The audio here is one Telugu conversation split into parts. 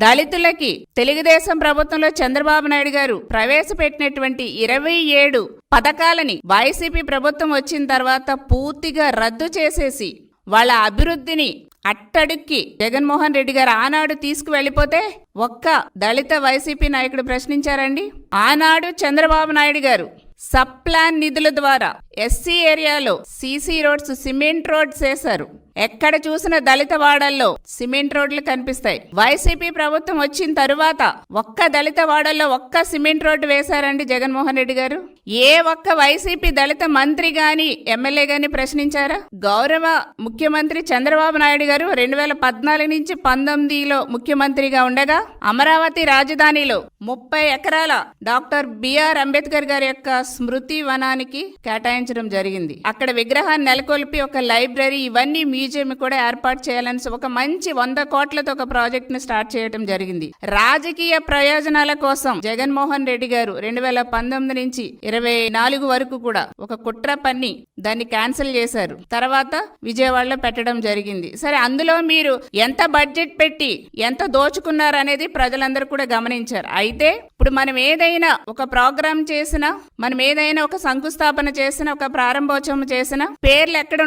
దళితులకి తెలుగుదేశం ప్రభుత్వంలో చంద్రబాబు నాయుడు గారు ప్రవేశపెట్టినటువంటి ఇరవై ఏడు పథకాలని వైసీపీ ప్రభుత్వం వచ్చిన తర్వాత పూర్తిగా రద్దు చేసేసి వాళ్ళ అభివృద్ధిని అట్టడుక్కి జగన్మోహన్ రెడ్డి గారు ఆనాడు తీసుకువెళ్ళిపోతే ఒక్క దళిత వైసీపీ నాయకుడు ప్రశ్నించారండి. ఆనాడు చంద్రబాబు నాయుడు గారు సబ్ ప్లాన్ నిధుల ద్వారా ఎస్సీ ఏరియాలో సీసీ రోడ్స్ సిమెంట్ రోడ్స్ వేశారు ఎక్కడ చూసిన దళిత వాడల్లో సిమెంట్ రోడ్లు కనిపిస్తాయి. వైసీపీ ప్రభుత్వం వచ్చిన తరువాత ఒక్క దళిత వాడల్లో ఒక్క సిమెంట్ రోడ్డు వేశారండి జగన్మోహన్ రెడ్డి గారు. ఏ ఒక్క వైసీపీ దళిత మంత్రి గాని ఎమ్మెల్యే గాని ప్రశ్నించారా? గౌరవ ముఖ్యమంత్రి చంద్రబాబు నాయుడు గారు రెండు వేల పద్నాలుగు నుంచి పంతొమ్మిదిలో ముఖ్యమంత్రిగా ఉండగా అమరావతి రాజధానిలో ముప్పై ఎకరాల డాక్టర్ బిఆర్ అంబేద్కర్ గారి యొక్క స్మృతి వనానికి కేటాయించడం జరిగింది. అక్కడ విగ్రహాన్ని నెలకొల్పి ఒక లైబ్రరీ ఇవన్నీ మ్యూజియం కూడా ఏర్పాటు చేయాలని ఒక మంచి వంద కోట్లతో ఒక ప్రాజెక్ట్ని స్టార్ట్ చేయడం జరిగింది. రాజకీయ ప్రయోజనాల కోసం జగన్మోహన్ రెడ్డి గారు రెండు వేల పంతొమ్మిది నుంచి ఇరవై నాలుగు వరకు కూడా ఒక కుట్ర పన్ని దాన్ని క్యాన్సిల్ చేశారు. తర్వాత విజయవాడలో పెట్టడం జరిగింది. సరే అందులో మీరు ఎంత బడ్జెట్ పెట్టి ఎంత దోచుకున్నారు అనేది ప్రజలందరూ కూడా గమనించారు. అయితే ఇప్పుడు మనం ఏదైనా ఒక ప్రోగ్రామ్ చేసినా మనం ఏదైనా ఒక శంకుస్థాపన చేసిన ఒక ప్రారంభోత్సవం చేసిన పేర్లు ఎక్కడ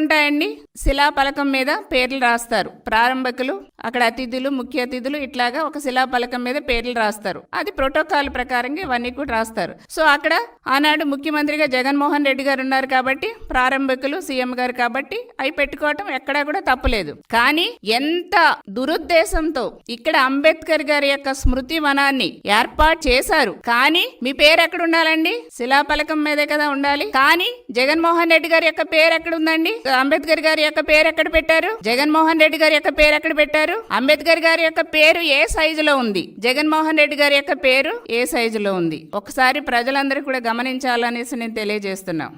శిలాఫలకం శిలా మీద పేర్లు రాస్తారు. ప్రారంభకులు అక్కడ అతిథులు ముఖ్య అతిథులు ఇట్లాగా ఒక శిలాఫలకం మీద పేర్లు రాస్తారు. అది ప్రోటోకాల్ ప్రకారంగా ఇవన్నీ కూడా రాస్తారు. సో అక్కడ ఆనాడు ముఖ్యమంత్రిగా జగన్మోహన్ రెడ్డి గారు ఉన్నారు కాబట్టి ప్రారంభకులు సీఎం గారు కాబట్టి అవి పెట్టుకోవటం ఎక్కడా కూడా తప్పులేదు కానీ ఎంత దురుద్దేశంతో ఇక్కడ అంబేద్కర్ గారి యొక్క స్మృతి వనాన్ని ఏర్పాటు చేశారు. కానీ మీ పేరు ఎక్కడ ఉండాలండి? శిలాఫలకం మీదే కదా ఉండాలి. కానీ జగన్మోహన్ రెడ్డి గారి యొక్క పేరు ఎక్కడ ఉందండి? అంబేద్కర్ గారి యొక్క పేరు ఎక్కడ పెట్టారు? జగన్మోహన్ రెడ్డి గారి యొక్క పేరు ఎక్కడ పెట్టారు? అంబేద్కర్ గారి యొక్క పేరు ఏ సైజులో ఉంది? జగన్మోహన్ రెడ్డి గారి యొక్క పేరు ఏ సైజులో ఉంది? ఒకసారి ప్రజలందరూ కూడా గమనించాలనేసి నేను తెలియజేస్తున్నాను